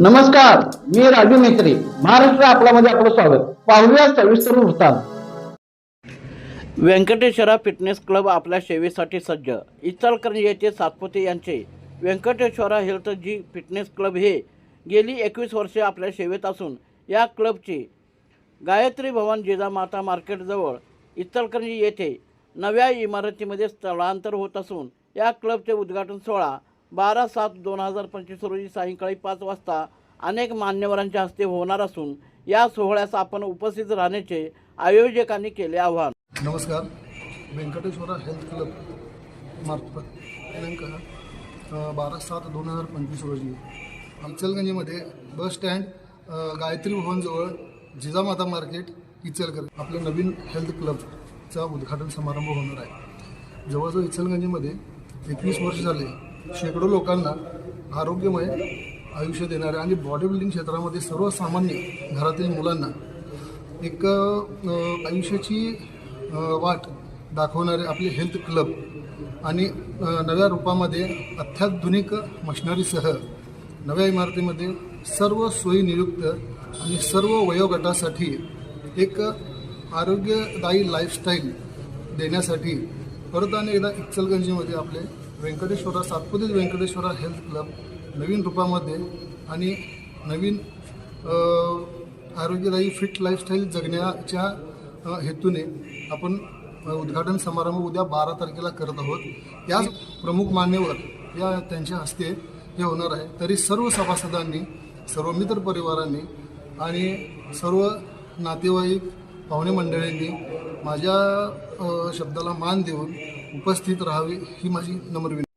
नमस्कार मी राजू मेत्री महाराष्ट्र आपल्यामध्ये आपलं स्वागत. पाहूया सविस्तर वृत्तांत. व्यंकटेश्वरा फिटनेस क्लब आपल्या सेवेसाठी सज्ज. इचलकरंजी येथे सातपुते यांचे व्यंकटेश्वरा हेल्थ जी फिटनेस क्लब हे गेली एकवीस वर्षे आपल्या सेवेत असून या क्लबचे गायत्री भवन जिजामाता मार्केटजवळ इचलकरंजी येथे नव्या इमारतीमध्ये स्थलांतर होत असून या क्लबचे उद्घाटन सोहळा बारा सात दोन हजार पंचवीस रोजी सायंकाळी पाच वाजता अनेक मान्यवरांच्या हस्ते होणार असून या सोहळ्यास आपण उपस्थित राहण्याचे आयोजकांनी केले आवाहन. नमस्कार. व्यंकटेश्वरा हेल्थ क्लब मार्फत दिनांक बारा सात दोन हजार पंचवीस रोजी इचलगंजीमध्ये बस स्टँड गायत्री भवनजवळ जिजामाता मार्केट इचलकर आपलं नवीन हेल्थ क्लबचा उद्घाटन समारंभ होणार आहे. जवळजवळ इचलगंजीमध्ये एकवीस वर्ष झाले शेकडो लोकांना आरोग्यमय आयुष्य देणाऱ्या आणि बॉडी बिल्डिंग क्षेत्रामध्ये सर्वसामान्य घरातील मुलांना एक आयुष्याची वाट दाखवणारे आपले हेल्थ क्लब आणि नव्या रूपामध्ये अत्याधुनिक मशिनरीसह नव्या इमारतीमध्ये सर्व सोयी नियुक्त आणि सर्व वयोगटासाठी एक आरोग्यदायी लाईफस्टाईल देण्यासाठी परत आणि एकदा इचलगंजीमध्ये आपले व्यंकटेश्वरा सातपुतीत व्यंकटेश्वरा हेल्थ क्लब नवीन रूपामध्ये आणि नवीन आरोग्यदायी फिट लाईफस्टाईल जगण्याच्या हेतूने आपण उद्घाटन समारंभ उद्या बारा तारखेला करत आहोत. याच प्रमुख मान्यवर या त्यांच्या हस्ते हे होणार आहे. तरी सर्व सभासदांनी सर्व मित्र परिवारांनी आणि सर्व नातेवाईक पाहुणे मंडळींनी माझ्या शब्दाला मान देऊन उपस्थित राहावे ही माझी नम्र विनंती.